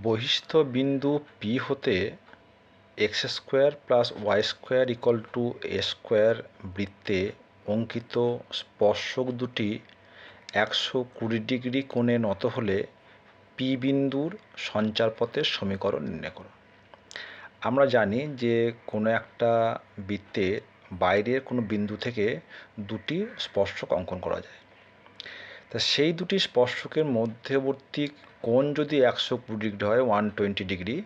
বহিস্থ বিন্দু পি হতে x square plus y square equal to a square বৃত্তে অঙ্কিত স্পর্শক দুটি একশো কুড়ি ডিগ্রি কোণে নত হলে পি বিন্দুর সঞ্চারপথের সমীকরণ নির্ণয় করো। আমরা জানি যে কোনো একটা বৃত্তের বাইরের কোনো বিন্দু থেকে দুটি স্পর্শক অঙ্কন করা যায়। তা সেই দুটি স্পর্শকের মধ্যবর্তী কোণ যদি একশো কুড়ি ডিগ্রি হয় ওয়ান টোয়েন্টি ডিগ্রি,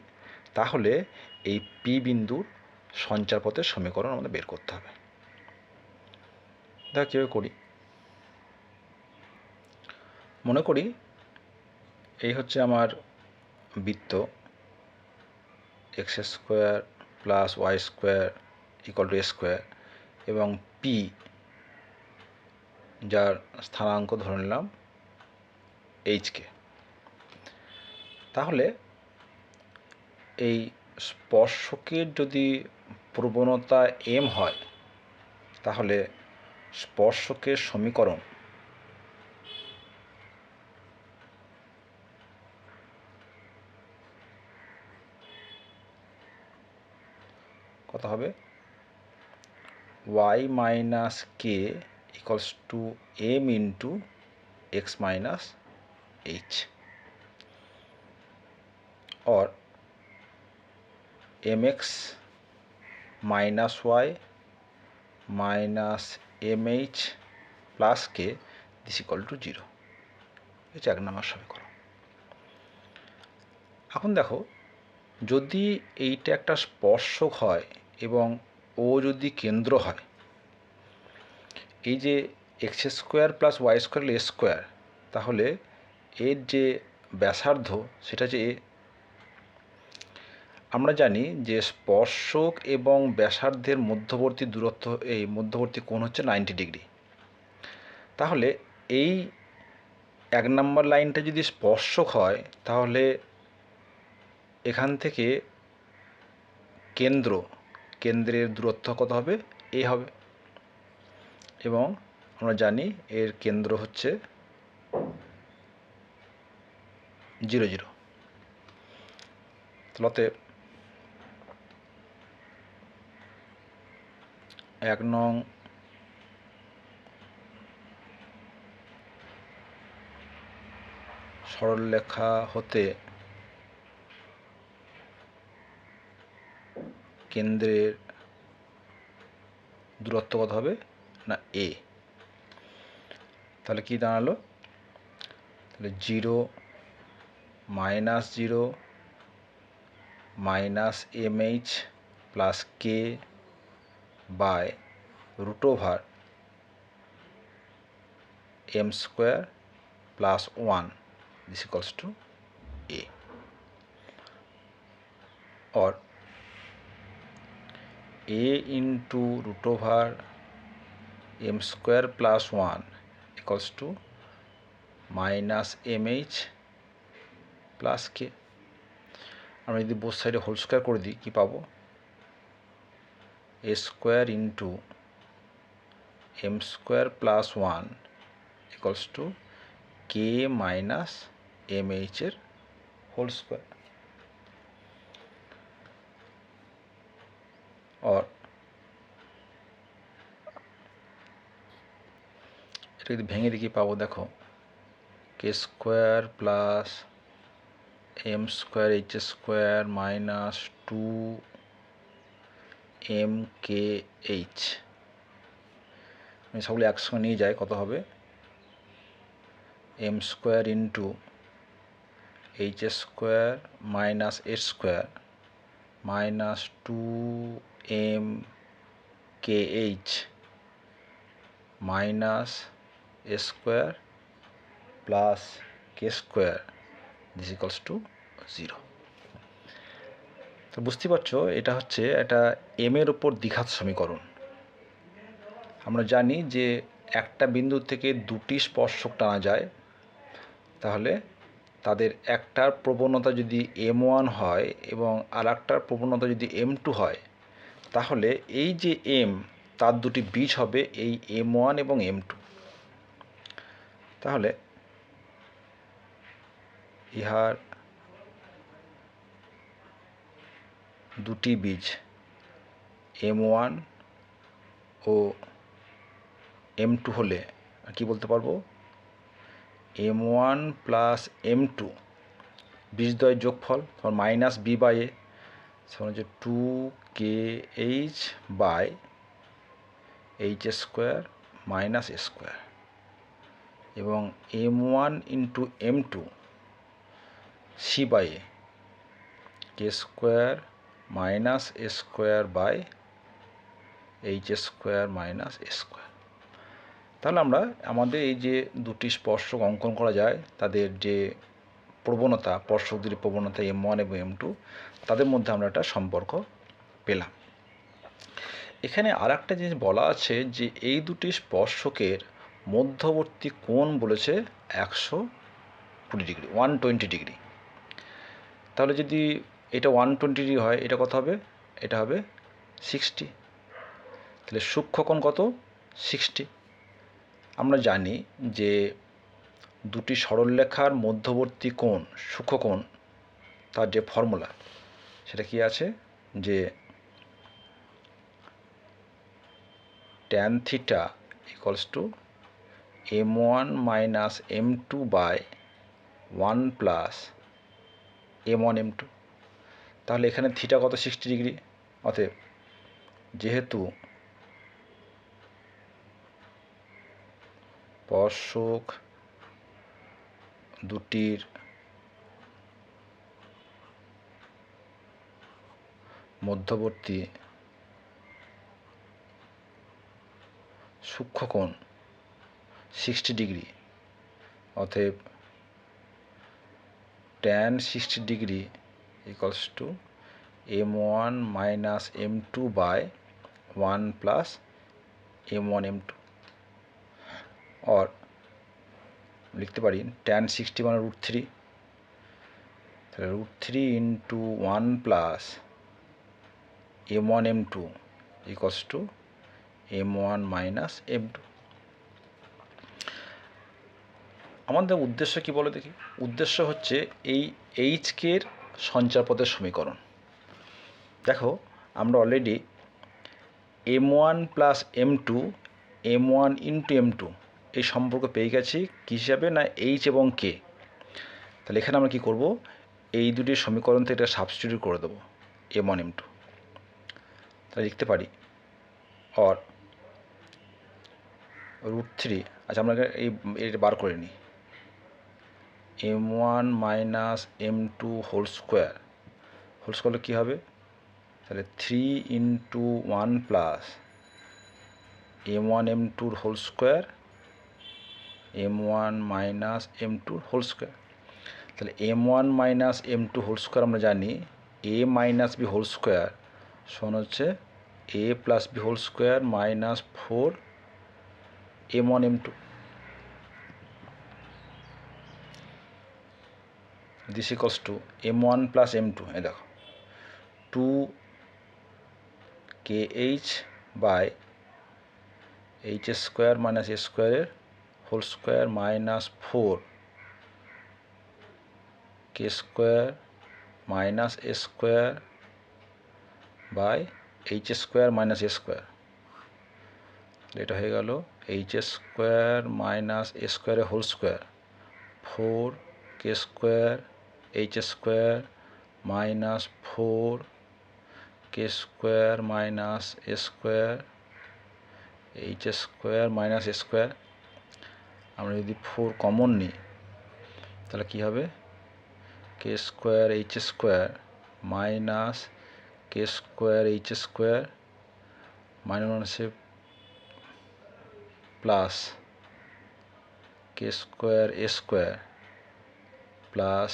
তাহলে এই পি বিন্দুর সঞ্চারপথের সমীকরণ আমাদের বের করতে হবে। দেখা কীভাবে করি। মনে করি এই হচ্ছে আমার বৃত্ত x square plus y square equal to square এবং পি যার স্থানাঙ্ক ধরে নিলাম এইচকে তাহলে এই স্পর্শকের যদি প্রবণতা এম হয়, তাহলে স্পর্শকের সমীকরণ কত হবে? Y minus k equals to m into x minus h or mx minus y minus mh plus k this equal to zero হচ্ছে এক নম্বর সমীকরণ। এখন দেখো, যদি এইটা একটা স্পর্শক হয় এবং ও যদি কেন্দ্র হয় এই যে x square plus y square a square, তাহলে এর যে ব্যাসার্ধ সেটা যে আমরা জানি যে স্পর্শক এবং ব্যাসার্ধের মধ্যবর্তী দূরত্ব, এই মধ্যবর্তী কোণ হচ্ছে নাইনটি ডিগ্রি। তাহলে এই এক নম্বর লাইনটা যদি স্পর্শক হয়, তাহলে এখান থেকে কেন্দ্র, কেন্দ্রের দূরত্ব কত হবে? এ হবে। এবং আমরা জানি এর কেন্দ্র হচ্ছে জিরো জিরো। তাহলে এক নং সরলরেখা হতে কেন্দ্রের দূরত্ব কত হবে? না এ তাহলে কি দাঁড়াল? তাহলে zero minus zero minus m h plus k by root over m square plus one this equals to a or a into root over m square plus 1 equals to minus mh plus k আমরা যদি both সাইডে whole square করে দিই কী পাবো a square into m square plus 1 equals to k minus mh এর whole square or এটা যদি ভেঙে দেখি পাবো, দেখো। K square plus m square h square minus two m k h আমি সবগুলো একসঙ্গে নিয়ে যাই কত হবে? M square into h square minus h square minus two m k h minus square plus k square this equals to zero তো বুঝতে পারছ, এটা হচ্ছে একটা এম এর ওপর দ্বিঘাত সমীকরণ। আমরা জানি যে একটা বিন্দু থেকে দুটি স্পর্শক টানা যায়, তাহলে তাদের একটার প্রবণতা যদি এম ওয়ান হয় এবং আর একটার প্রবণতা যদি এম টু হয়, তাহলে এই যে এম তার দুটি বীজ হবে এই এম ওয়ান এবং এম টু তাহলে ইহার দুটি বীজ, এম ওয়ান ও এম টু হলে কি বলতে পারব? M one plus m two বীজদ্বয়ের যোগফল, তখন মাইনাস বি বাই এ সেখানে হচ্ছে two k h by h square minus square. এবং m one into m two c by a k square minus a square by h square minus a square তাহলে আমরা আমাদের এই যে দুটি স্পর্শক অঙ্কন করা যায়, তাদের যে প্রবণতা স্পর্শক দুটি প্রবণতা এম ওয়ান এবং এম টু তাদের মধ্যে আমরা একটা সম্পর্ক পেলাম। এখানে আর একটা জিনিস বলা আছে যে এই দুটি স্পর্শকের মধ্যবর্তী কোণ বলেছে একশো কুড়ি ডিগ্রি ওয়ান টোয়েন্টি ডিগ্রি। তাহলে যদি এটা ওয়ান টোয়েন্টি ডিগ্রি হয়, এটা কত হবে? এটা হবে সিক্সটি তাহলে সূক্ষ্মকোণ কত? সিক্সটি আমরা জানি যে দুটি সরলরেখার মধ্যবর্তী কোণ সূক্ষ্মকোণ তার যে ফর্মুলা সেটা কি আছে? যে tan theta equals to m one minus m two by one plus m one m two তাহলে এখানে থিটা কত? সিক্সটি ডিগ্রি অতএব যেহেতু স্পর্শক দুটির মধ্যবর্তী সূক্ষ্মকোণ সিক্সটি ডিগ্রি অতএব tan sixty degree equals to m one minus m two by one plus m one m two or লিখতে পারি ট্যান সিক্সটি মানে রুট থ্রি তাহলে root three into one plus m one m two equals to m one minus m two আমাদের উদ্দেশ্য কি বলে দেখি? উদ্দেশ্য হচ্ছে এই এইচকের সঞ্চারপথের সমীকরণ। দেখো, আমরা already m one plus m two m one into m two এই সম্পর্ক পেয়ে গেছি কী হিসাবে না এইচ এবং কে তাহলে এখানে আমরা কী করব? এই দুটি সমীকরণ থেকে এটা সাবস্টিটিউট করে দেবো এম ওয়ান এম টু তাহলে লিখতে পারি অর রুট থ্রি আচ্ছা আমরা এই এটা বার করে নিই। M one minus m two whole square whole স্কোয়ারে কী হবে? তাহলে three into one plus m one m টুর whole square m one minus m two whole square তাহলে m one minus m two whole square আমরা জানি a minus b whole square শোন হচ্ছে a plus b whole square minus four m one m two this equals to m one plus m two এ দেখো। Two k h by h square minus a স্কোয়ারের whole square minus four k square minus a square by h square minus a square এটা হয়ে গেল H square minus এ স্কোয়ারের whole square four k square h square minus four k square minus square h square minus square আমরা যদি four common নিই, তাহলে কী হবে? K square h square minus k square h square minus plus k square a square plus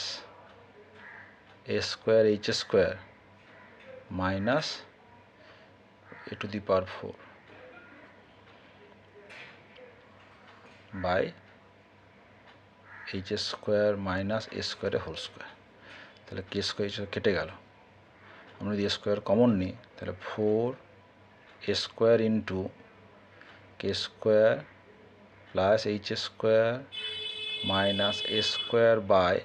a square h square minus a to the power four by h square minus a স্কোয়ারে whole square তাহলে কে square কেটে গেল। আমরা যদি square common নিই, তাহলে four a square into k square plus h square minus a square by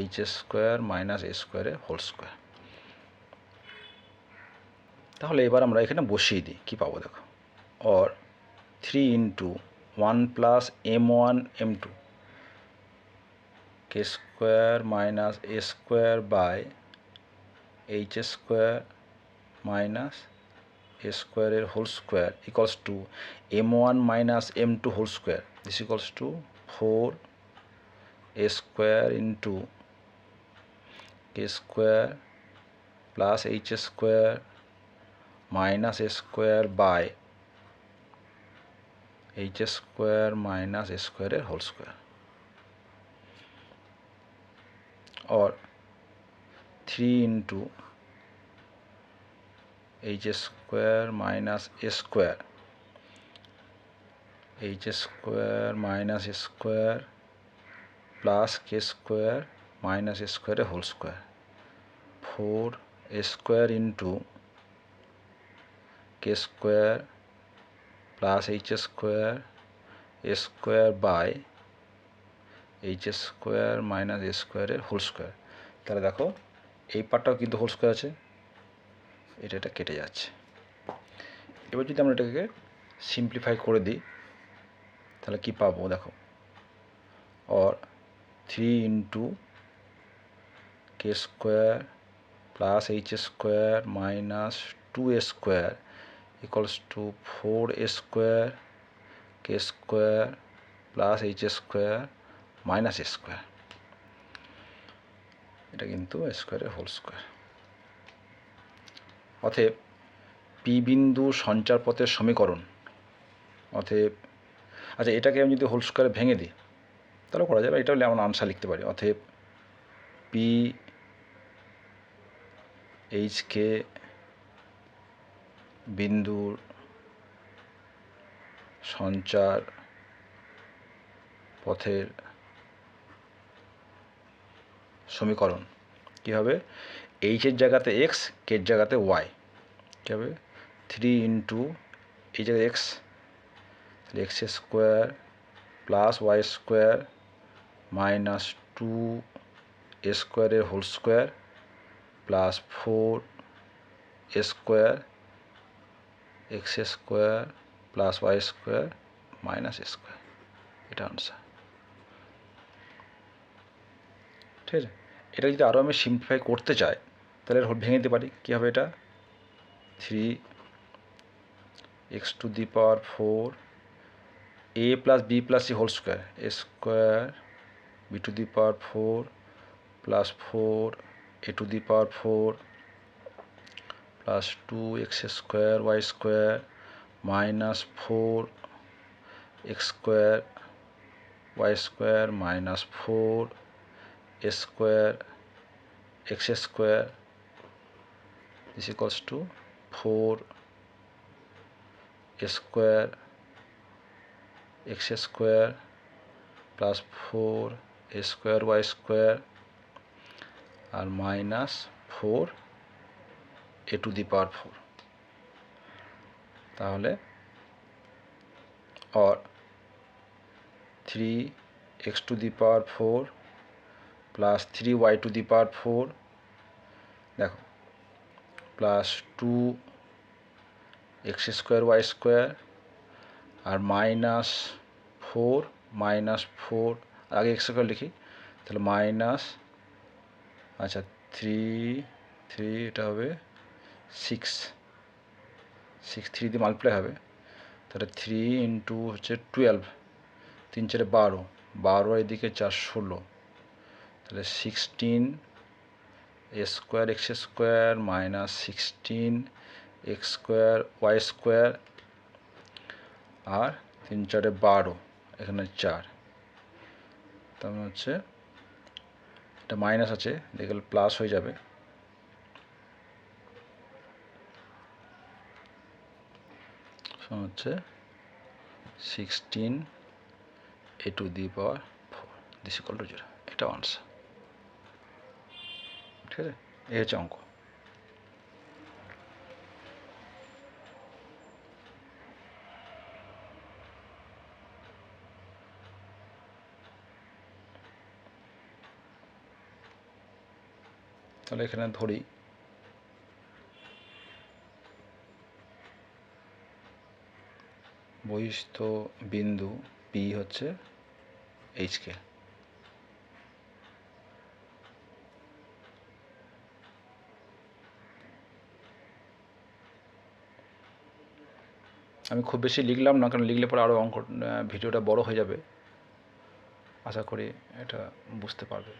h square minus a স্কোয়ারে whole square তাহলে এবার আমরা এখানে বসিয়ে দিই, কী পাবো দেখো? Or three into one plus m one m two k square minus a square by h square minus a স্কোয়ারের whole square equals to m one minus m two whole square this equals to four a square into k square plus h square minus square by h square minus স্কোয়ারের whole square or 3 into h square minus a square. h square minus a square plus whole square. 4 a square into k square plus h square, a square by h square minus স্কোয়ারের whole square তাহলে দেখো, এই পার্টটাও কিন্তু whole square আছে। এটা এটা কেটে যাচ্ছে। এবার যদি আমরা এটাকে সিম্পলিফাই করে দিই, তাহলে কি পাবো দেখো? Or three into k square plus h square minus two a square equals to four a square k square plus h square minus square এটা কিন্তু স্কোয়ারের হোল স্কোয়ার অতএব পি বিন্দু সঞ্চার পথের সমীকরণ। অতএব আচ্ছা এটাকে আমি যদি হোল স্কোয়ারে ভেঙে দিই, তাহলে করা যাবে? এটা হলে আমরা আনসার লিখতে পারি। অতএব পি এইচকে বিন্দুর সঞ্চার পথের সমীকরণ। কী হবে? এইচের জায়গাতে এক্স কের জায়গাতে ওয়াই কী হবে? থ্রি ইন্টু এই জায়গায় এক্স তাহলে x square plus y square minus two a স্কোয়ারের whole square plus four square, x square plus y square minus square. এটা আনসার ঠিক আছে? এটা যদি আরও আমি সিম্পলিফাই করতে চাই, তাহলে ভেঙে দিতে পারি। কী হবে এটা? Three x to the power four a plus b plus c whole square a square b to the power four plus four a to the power four plus two x square y square minus four x square y square minus four square x square is equals to 4 a square x square plus 4 a square y square R minus four a to the power four তাহলে or three x to the power four plus three y to the power four দেখো plus two x square y square আর minus four minus four আগে x square লিখি, তাহলে minus আচ্ছা three three এটা হবে six six three দিয়ে multiply হবে। তাহলে থ্রি ইন্টু হচ্ছে টুয়েলভ তিন চারে বারো বারো এদিকে চার ষোলো। তাহলে sixteen square x square minus sixteen x square y square আর তিন চারে বারো, এখানে চার। তার মানে হচ্ছে এটা মাইনাস আছে দেখলে প্লাস হয়ে যাবে। হচ্ছে sixteen a to the power four this to zero এটা আনসার ঠিক আছে? এ হচ্ছে অঙ্ক। তাহলে এখানে ধরি। বহিষ্ঠ বিন্দু পি হচ্ছে এইচকে আমি খুব বেশি লিখলাম না, কারণ লিখলে পরে আরও অঙ্ক ভিডিওটা বড় হয়ে যাবে। আশা করি এটা বুঝতে পারবে।